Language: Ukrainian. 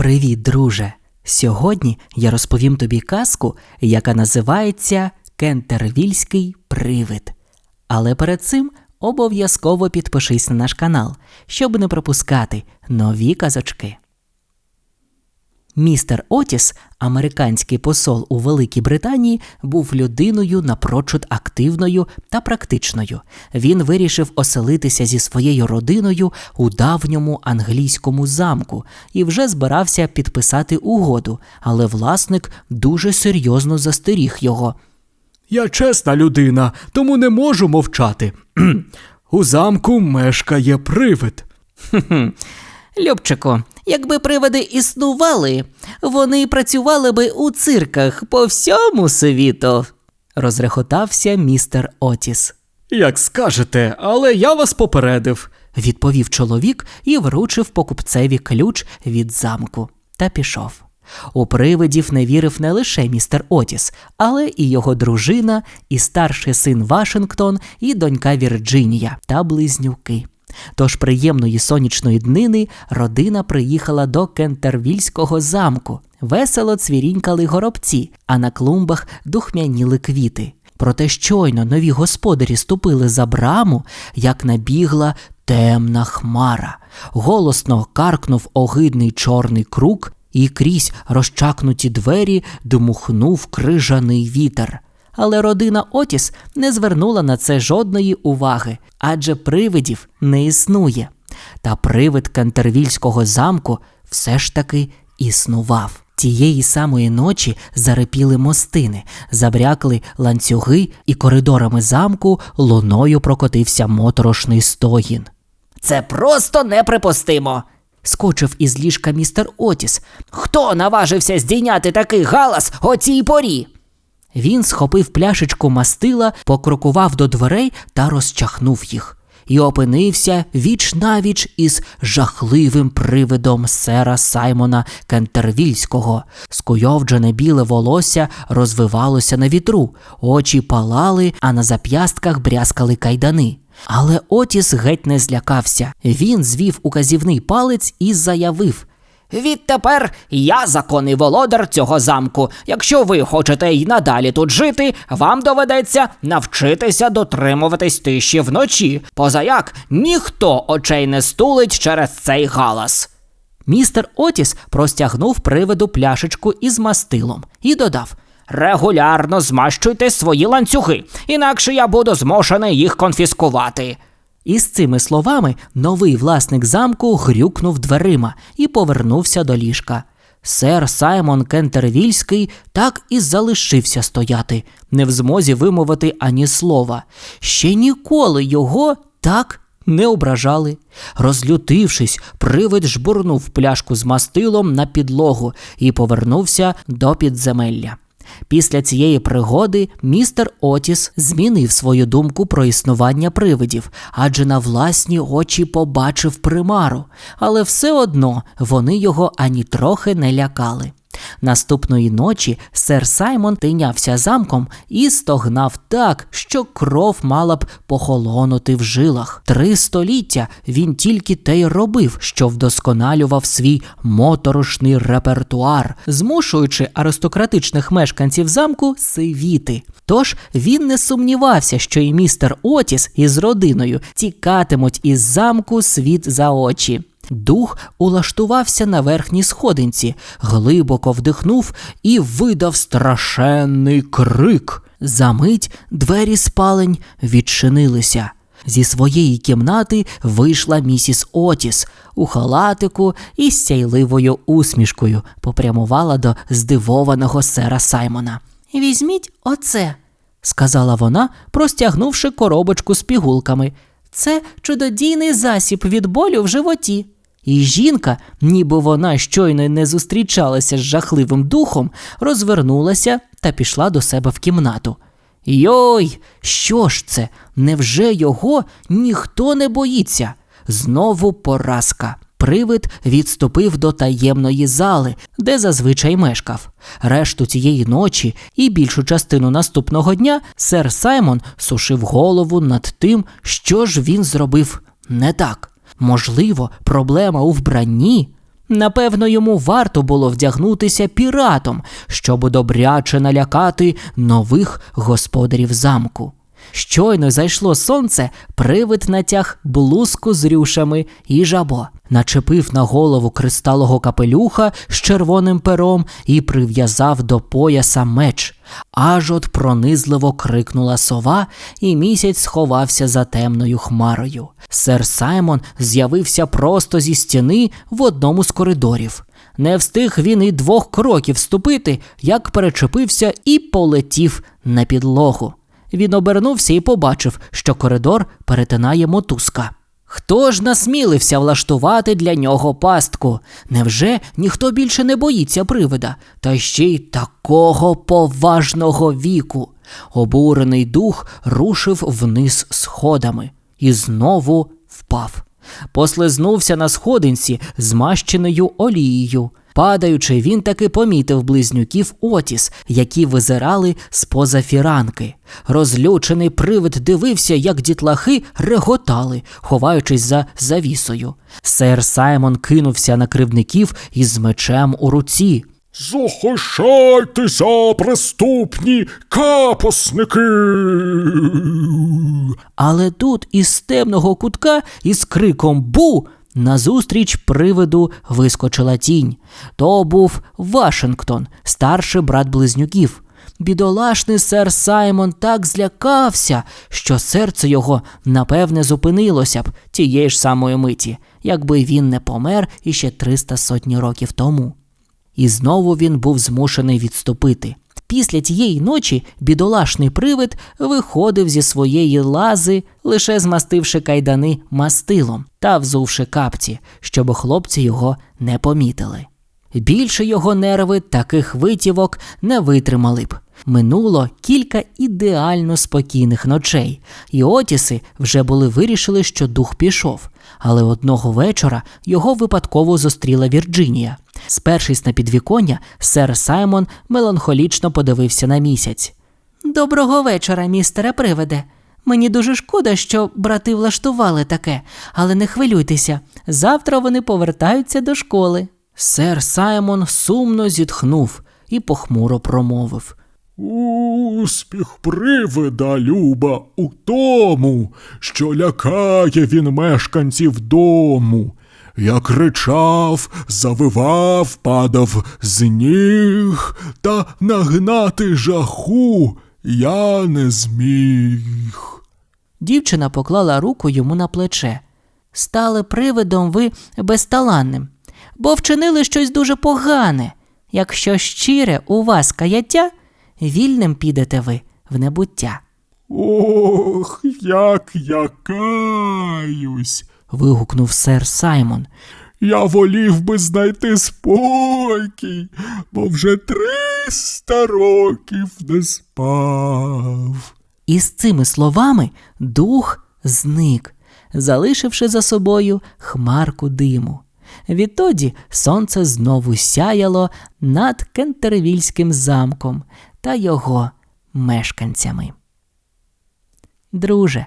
Привіт, друже! Сьогодні я розповім тобі казку, яка називається Кентервільський привид. Але перед цим обов'язково підпишись на наш канал, щоб не пропускати нові казочки. Містер Отіс, американський посол у Великій Британії, був людиною напрочуд активною та практичною. Він вирішив оселитися зі своєю родиною у давньому англійському замку і вже збирався підписати угоду, але власник дуже серйозно застеріг його. Я чесна людина, тому не можу мовчати. У замку мешкає привид. Любчику, якби привиди існували, вони працювали би у цирках по всьому світу, розрехотався містер Отіс. Як скажете, але я вас попередив. Відповів чоловік і вручив покупцеві ключ від замку та пішов. У привидів не вірив не лише містер Отіс, але і його дружина, і старший син Вашингтон, і донька Вірджинія та близнюки. Тож приємної сонячної днини родина приїхала до Кентервільського замку. Весело цвірінькали горобці, а на клумбах духмяніли квіти. Проте щойно нові господарі ступили за браму, як набігла темна хмара. Голосно каркнув огидний чорний круг, і крізь розчакнуті двері дмухнув крижаний вітер. Але родина Отіс не звернула на це жодної уваги, адже привидів не існує. Та привид Кантервільського замку все ж таки існував. Тієї самої ночі зарепіли мостини, забрякли ланцюги, і коридорами замку луною прокотився моторошний стогін. Це просто неприпустимо. Скочив із ліжка містер Отіс. Хто наважився здійняти такий галас о цій порі? Він схопив пляшечку мастила, покрокував до дверей та розчахнув їх. І опинився віч навіч із жахливим привидом сера Саймона Кентервільського. Скуйовджене біле волосся розвивалося на вітру, очі палали, а на зап'ястках брязкали кайдани. Але Отіс геть не злякався. Він звів указівний палець і заявив. Відтепер я законний володар цього замку. Якщо ви хочете й надалі тут жити, вам доведеться навчитися дотримуватись тиші вночі, позаяк ніхто очей не стулить через цей галас. Містер Отіс простягнув привиду пляшечку із мастилом і додав. Регулярно змащуйте свої ланцюги, інакше я буду змушений їх конфіскувати. І з цими словами новий власник замку грюкнув дверима і повернувся до ліжка. Сер Саймон Кентервільський так і залишився стояти, не в змозі вимовити ані слова. Ще ніколи його так не ображали. Розлютившись, привид жбурнув пляшку з мастилом на підлогу і повернувся до підземелля. Після цієї пригоди містер Отіс змінив свою думку про існування привидів, адже на власні очі побачив примару, але все одно вони його ані трохи не лякали. Наступної ночі сер Саймон тинявся замком і стогнав так, що кров мала б похолонути в жилах. Три століття він тільки те й робив, що вдосконалював свій моторошний репертуар, змушуючи аристократичних мешканців замку сивіти. Тож він не сумнівався, що і містер Отіс із родиною тікатимуть із замку світ за очі. Дух улаштувався на верхній сходинці, глибоко вдихнув і видав страшенний крик. Замить двері спалень відчинилися. Зі своєї кімнати вийшла місіс Отіс у халатику і з сяйливою усмішкою попрямувала до здивованого сера Саймона. Візьміть оце, сказала вона, простягнувши коробочку з пігулками. Це чудодійний засіб від болю в животі. І жінка, ніби вона щойно не зустрічалася з жахливим духом, розвернулася та пішла до себе в кімнату. Йой, що ж це? Невже його ніхто не боїться? Знову поразка. Привид відступив до таємної зали, де зазвичай мешкав. Решту цієї ночі і більшу частину наступного дня сер Саймон сушив голову над тим, що ж він зробив не так. Можливо, проблема у вбранні? Напевно, йому варто було вдягнутися піратом, щоб добряче налякати нових господарів замку. Щойно зайшло сонце, привид натяг блузку з рюшами і жабо, начепив на голову кристалого капелюха з червоним пером і прив'язав до пояса меч. Аж от пронизливо крикнула сова, і місяць сховався за темною хмарою. Сер Саймон з'явився просто зі стіни в одному з коридорів. Не встиг він і двох кроків ступити, як перечепився і полетів на підлогу. Він обернувся і побачив, що коридор перетинає мотузка. Хто ж насмілився влаштувати для нього пастку? Невже ніхто більше не боїться привида, та ще й такого поважного віку? Обурений дух рушив вниз сходами і знову впав. Послизнувся на сходинці, змащеною олією. Падаючи, він таки помітив близнюків Отіс, які визирали з-поза фіранки. Розлючений привид дивився, як дітлахи реготали, ховаючись за завісою. Сер Саймон кинувся на кривників із мечем у руці. Захищайтеся, преступні капосники. Але тут із темного кутка із криком Бу назустріч привиду вискочила тінь. То був Вашингтон, старший брат близнюків. Бідолашний сер Саймон так злякався, що серце його напевне зупинилося б тієї ж самої миті, якби він не помер іще 300 сотні років тому. І знову він був змушений відступити. Після тієї ночі бідолашний привид виходив зі своєї лази, лише змастивши кайдани мастилом та взувши капці, щоб хлопці його не помітили. Більше його нерви таких витівок не витримали б. Минуло кілька ідеально спокійних ночей, і Отіси вже були вирішили, що дух пішов. Але одного вечора його випадково зустріла Вірджинія. Спершись на підвіконня, сер Саймон меланхолічно подивився на місяць. Доброго вечора, містере привиде. Мені дуже шкода, що брати влаштували таке, але не хвилюйтеся. Завтра вони повертаються до школи. Сер Саймон сумно зітхнув і похмуро промовив. Успіх привида, Люба, у тому, що лякає він мешканців дому. Я кричав, завивав, падав з ніг, та нагнати жаху я не зміг. Дівчина поклала руку йому на плече. Стали привидом ви безталанним, бо вчинили щось дуже погане. Якщо щире у вас каяття, вільним підете ви в небуття. Ох, як я каюсь. Вигукнув сер Саймон. Я волів би знайти спокій, бо вже триста років не спав. І з цими словами дух зник, залишивши за собою хмарку диму. Відтоді сонце знову сяяло над Кентервільським замком та його мешканцями. Друже,